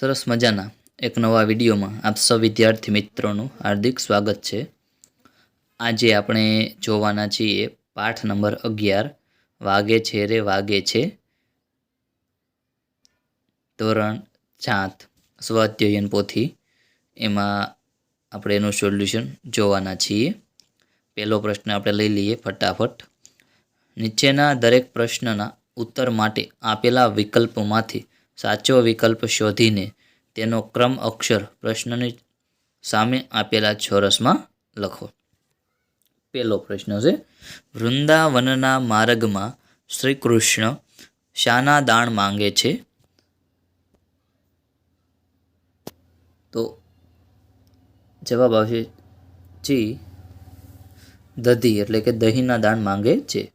સરસ મજાના એક નવા વિડીયોમાં આપ સૌ વિદ્યાર્થી મિત્રોનું હાર્દિક સ્વાગત છે. આજે આપણે જોવાના છીએ પાઠ નંબર અગિયાર, વાગે છે રે વાગે છે. ધોરણ ચાંત સ્વાધ્યયન પોથી. એમાં આપણે એનું સોલ્યુશન જોવાના છીએ. પહેલો પ્રશ્ન આપણે લઈ લઈએ ફટાફટ. નીચેના દરેક પ્રશ્નના ઉત્તર માટે આપેલા વિકલ્પોમાંથી સાચો વિકલ્પ શોધીને તેનો ક્રમ અક્ષર પ્રશ્નની સામે આપેલા છોરસમાં લખો. પહેલો પ્રશ્ન છે, વૃંદાવનના માર્ગમાં શ્રી કૃષ્ણ શાના દાણ માંગે છે? તો જવાબ આવશે, જી, દધી એટલે કે દહીંના દાણ માંગે છે.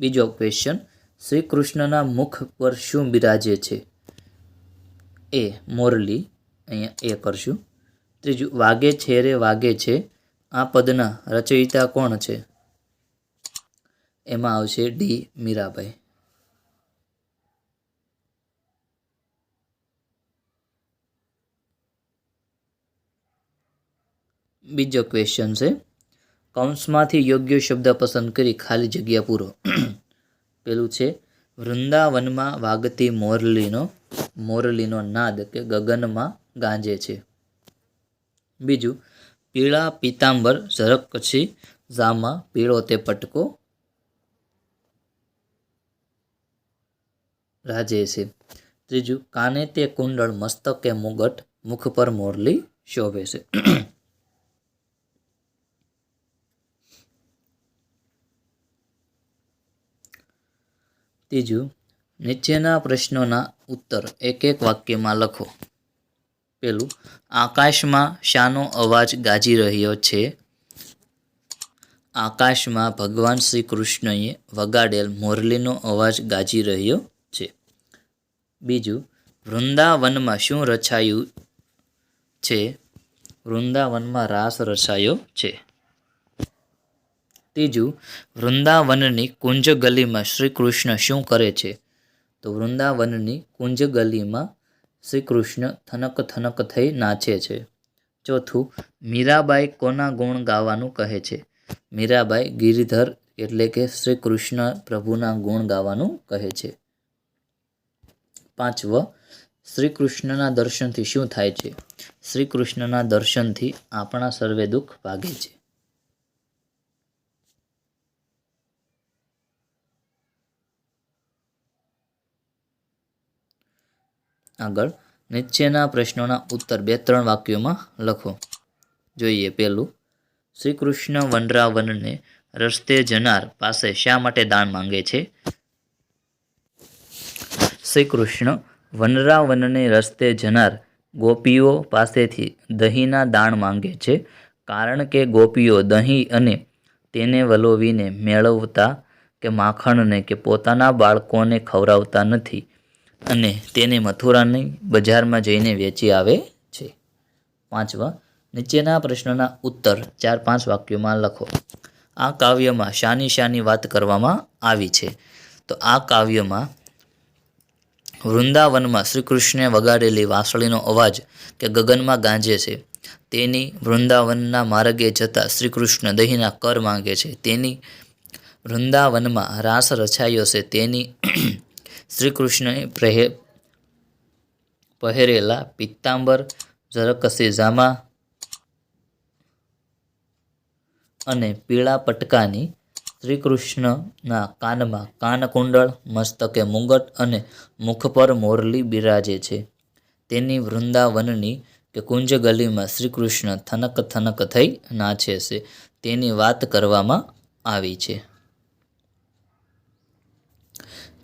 બીજો ક્વેશ્ચન શ્રી કૃષ્ણના મુખ પર શું બિરાજે છે? એ મોરલી, અહીંયા એ કરશું. ત્રીજું, વાગે છે રે વાગે છે. આ પદના રચયિતા કોણ છે? એમાં આવશે ડી મીરાબાઈ. બીજો ક્વેશ્ચન છે. કૌંસમાંથી યોગ્ય શબ્દ પસંદ કરી ખાલી જગ્યા પૂરો. પેલું છે. વૃંદાવનમાં વાગતી મોરલીનો મોરલીનો નાદ કે ગગનમાં ગાંજે છે. બીજું, પીળા પીતાંબર ઝરક કચ્છી ઝામાં પીળો તે પટકો રાજે છે. ત્રીજું, કાને તે કુંડળ મસ્તકે મુગટ મુખ પર મોરલી શોભે છે. ત્રીજું, નીચેના પ્રશ્નોના ઉત્તર એક એક વાક્યમાં લખો. પેલું, આકાશમાં શાનો અવાજ ગાજી રહ્યો છે? આકાશમાં ભગવાન શ્રી કૃષ્ણએ વગાડેલ મોરલીનો અવાજ ગાજી રહ્યો છે. બીજું, વૃંદાવનમાં શું રચાયું છે? વૃંદાવનમાં રાસ રચાયો છે. ત્રીજું, વૃંદાવનની કુંજ ગલીમાં શ્રી કૃષ્ણ શું કરે છે? તો વૃંદાવનની કુંજ ગલીમાં શ્રી કૃષ્ણ થનક થનક થઈ નાચે છે. ચોથું, મીરાબાઈ કોના ગુણ ગાવાનું કહે છે? મીરાબાઈ ગિરિધર એટલે કે શ્રી કૃષ્ણ પ્રભુના ગુણ ગાવાનું કહે છે. પાંચવ શ્રી કૃષ્ણના દર્શનથી શું થાય છે? શ્રી કૃષ્ણના દર્શનથી આપણા સર્વે દુઃખ ભાગે છે. આગળ નીચેના પ્રશ્નોના ઉત્તર બે ત્રણ વાક્યોમાં લખો. જોઈએ પહેલું શ્રી કૃષ્ણ વનરાવનને રસ્તે જનાર પાસે શા માટે દાન માંગે છે? શ્રી કૃષ્ણ વનરાવનને રસ્તે જનાર ગોપીઓ પાસેથી દહીંના દાણ માંગે છે કારણ કે ગોપીઓ દહીં અને તેને વલોવીને મેળવતા કે માખણને કે પોતાના બાળકોને ખવડાવતા નથી. અને તેને મથુરાની બજારમાં જઈને વેચી આવે છે. પાંચમા, નીચેના પ્રશ્નના ઉત્તર ચાર પાંચ વાક્યોમાં લખો. આ કાવ્યમાં શાની શાની વાત કરવામાં આવી છે. તો આ કાવ્યમાં વૃંદાવનમાં શ્રીકૃષ્ણે વગાડેલી વાંસળીનો અવાજ કે ગગનમાં ગાંજે છે, તેની વૃંદાવનના માર્ગે જતા શ્રીકૃષ્ણ દહીંના કર માંગે છે. તેની વૃંદાવનમાં રાસ રચાયો છે. તેની શ્રી કૃષ્ણએ પ્રહે, પહેરેલા પિત્તાંબર ઝરકસી અને પીળા પટકાની શ્રીકૃષ્ણના કાનમાં કાનકુંડળ, મસ્તકે મુગટ અને મુખ પર મોરલી બિરાજે છે. તેની વૃંદાવનની કે કુંજ ગલીમાં શ્રીકૃષ્ણ થનક થનક થઈ નાચે છે. તેની વાત કરવામાં આવી છે.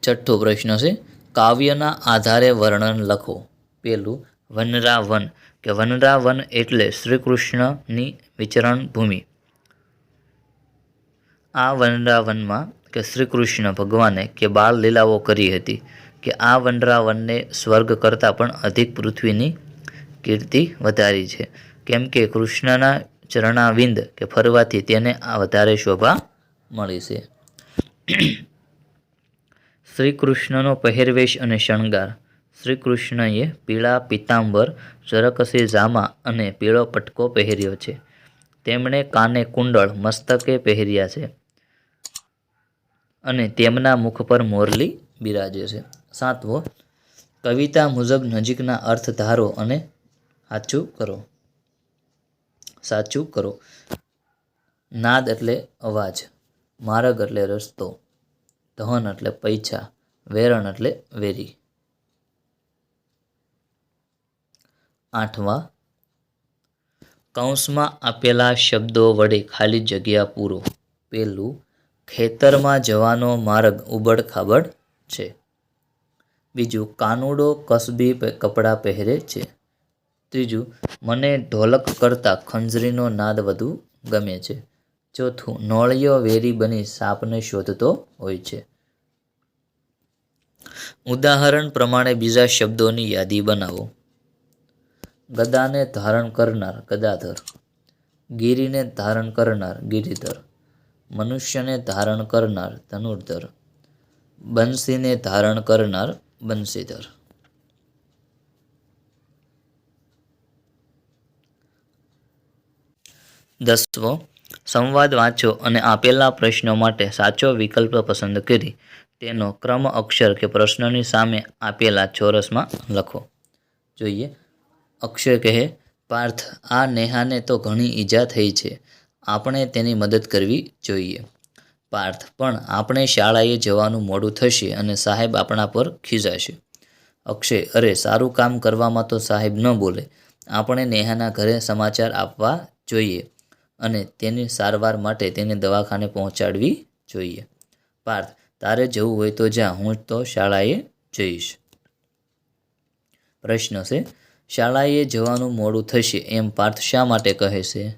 છઠ્ઠો પ્રશ્ન છે, કાવ્યના આધારે વર્ણન લખો. પેલું વનરાવન, કે વનરાવન એટલે શ્રી કૃષ્ણની વિચરણ ભૂમિ. આ વનરાવનમાં કે શ્રી કૃષ્ણ ભગવાને કે બાળ લીલાઓ કરી હતી કે આ વનરાવનને સ્વર્ગ કરતાં પણ અધિક પૃથ્વીની કીર્તિ વધારી છે. કેમ કે કૃષ્ણના ચરણાવિંદ કે ફરવાથી તેને આ વધારે શોભા મળી છે. શ્રી કૃષ્ણનો પહેરવેશ અને શણગાર. શ્રી કૃષ્ણએ પીળા પીતાંબર જરકસી જામા અને પીળો પટકો પહેર્યો છે. તેમણે કાને કુંડળ મસ્તકે પહેર્યા છે અને તેમના મુખ પર મોરલી બિરાજે છે. સાતવો, કવિતા મુજબ નજીકના અર્થ ધારો અને સાચું કરો. સાચું કરો. નાદ એટલે અવાજ, માર્ગ એટલે રસ્તો. ધન એટલે પૈસા, વેરણ એટલે વેરી. આઠમા, કૌંસમાં આપેલા શબ્દો વડે ખાલી જગ્યા પૂરો. પહેલું ખેતરમાં જવાનો માર્ગ ઉબડ ખાબડ છે. બીજું, કાનુડો કસબી કપડાં પહેરે છે. ત્રીજું, મને ઢોલક કરતાં ખંજરીનો નાદ વધુ ગમે છે. ચોથું, નોળિયો વેરી બની સાપને શોધતો હોય છે. ઉદાહરણ પ્રમાણે બીજા શબ્દોની યાદી બનાવો. ગદાને ધારણ કરનાર ગદાધર. ગીરીને ધારણ કરનાર ગિરિધર. મનુષ્યને ધારણ કરનાર ધનુર્ધર. બંસીને ધારણ કરનાર બંસીધર. દસવો સંવાદ વાંચો અને આપેલા પ્રશ્નો માટે સાચો વિકલ્પ પસંદ કરી તેનો ક્રમ અક્ષર કે પ્રશ્નની સામે આપેલા ચોરસમાં લખો. જોઈએ. અક્ષય કહે, પાર્થ, આ નેહાને તો ઘણી ઈજા થઈ છે. આપણે તેની મદદ કરવી જોઈએ. પાર્થ, પણ આપણે શાળાએ જવાનું મોડું થશે અને સાહેબ આપણા પર ખીજાશે. અક્ષય, અરે, સારું કામ કરવામાં તો સાહેબ ન બોલે. આપણે નેહાના ઘરે સમાચાર આપવા જોઈએ. અને તેની સારવાર માટે તેને દવાખાને પહોંચાડવી જોઈએ. પાર્થ, તારે જવું હોય તો જા, હું તો શાળાએ જઈશ. પ્રશ્ન છે, શાળાએ જવાનું મોડું થશે એમ પાર્થ શા માટે કહે છે?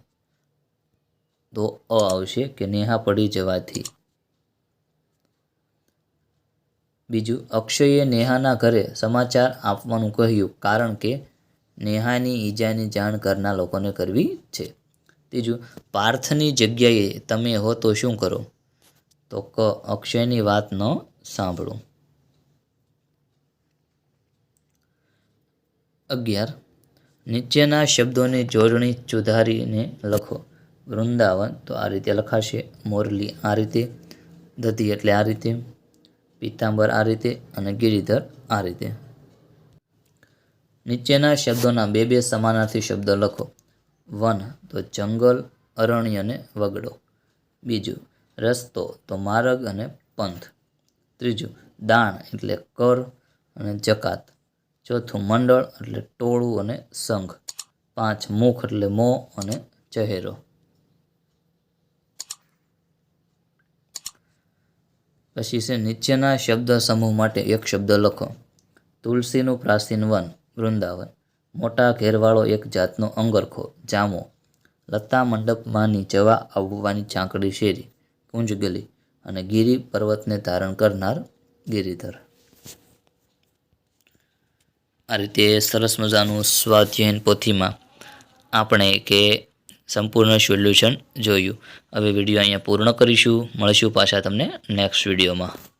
તો અ આવશે કે નેહા પડી જવાથી. બીજું, અક્ષયે નેહાના ઘરે સમાચાર આપવાનું કહ્યું કારણ કે નેહાની ઈજાની જાણ ઘરના લોકોને કરવી છે. ત્રીજું પાર્થની જગ્યાએ તમે હો તો શું કરો? તો ક, અક્ષયની વાત ન સાંભળો. અગિયાર, નીચેના શબ્દોની જોડણી સુધારીને લખો. વૃંદાવન, તો આ રીતે લખાશે. મોરલી, આ રીતે. દધી એટલે આ રીતે. પીતાંબર, આ રીતે. અને ગિરિધર, આ રીતે. નીચેના શબ્દોના બે બે સમાનાર્થી શબ્દ લખો. વન તો જંગલ, અરણ્ય અને વગડો. બીજું, રસ્તો તો માર્ગ અને પંથ. ત્રીજું, દાણ એટલે કર અને જકાત. ચોથું, મંડળ એટલે ટોળું અને સંઘ. પાંચ, મુખ એટલે મોં અને ચહેરો. પછી છે નીચેના શબ્દ સમૂહ માટે એક શબ્દ લખો. તુલસીનું પ્રાચીન વન, વૃંદાવન. મોટા ઘેરવાળો એક જાતનો અંગરખો, જામો. લતા મંડપમાંની જવા આવવાની ચાંકડી શેરી કુંજ ગલી અને ગિરી પર્વતને ધારણ કરનાર ગિરિધર. આ રીતે સરસ મજાનું સ્વાધ્યાયન પોથીમાં આપણે કે સંપૂર્ણ સોલ્યુશન જોયું. હવે વીડિયો અહીંયા પૂર્ણ કરીશું. મળીશું પાછા તમને નેક્સ્ટ વિડીયોમાં.